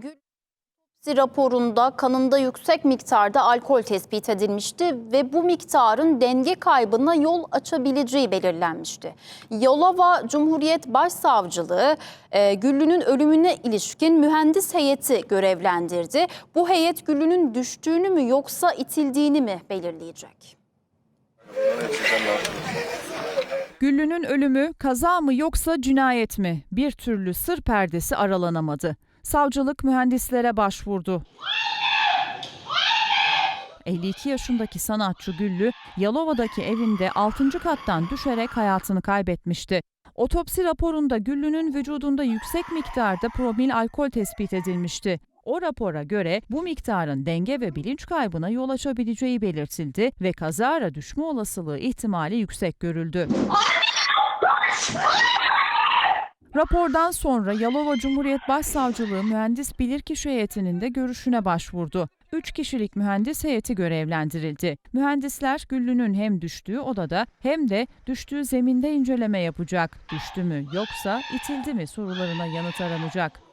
Gül raporunda kanında yüksek miktarda alkol tespit edilmişti ve bu miktarın denge kaybına yol açabileceği belirlenmişti. Yalova Cumhuriyet Başsavcılığı e, Güllü'nün ölümüne ilişkin mühendis heyeti görevlendirdi. Bu heyet Güllü'nün düştüğünü mü yoksa itildiğini mi belirleyecek? Güllü'nün ölümü kaza mı yoksa cinayet mi? Bir türlü sır perdesi aralanamadı. Savcılık mühendislere başvurdu. 52 yaşındaki sanatçı Güllü, Yalova'daki evinde 6. kattan düşerek hayatını kaybetmişti. Otopsi raporunda Güllü'nün vücudunda yüksek miktarda promil alkol tespit edilmişti. O rapora göre bu miktarın denge ve bilinç kaybına yol açabileceği belirtildi ve kazara düşme olasılığı ihtimali yüksek görüldü. Rapordan sonra Yalova Cumhuriyet Başsavcılığı Mühendis Bilirkişi Heyeti'nin de görüşüne başvurdu. 3 kişilik mühendis heyeti görevlendirildi. Mühendisler Güllü'nün hem düştüğü odada hem de düştüğü zeminde inceleme yapacak. Düştü mü yoksa itildi mi sorularına yanıt aranacak.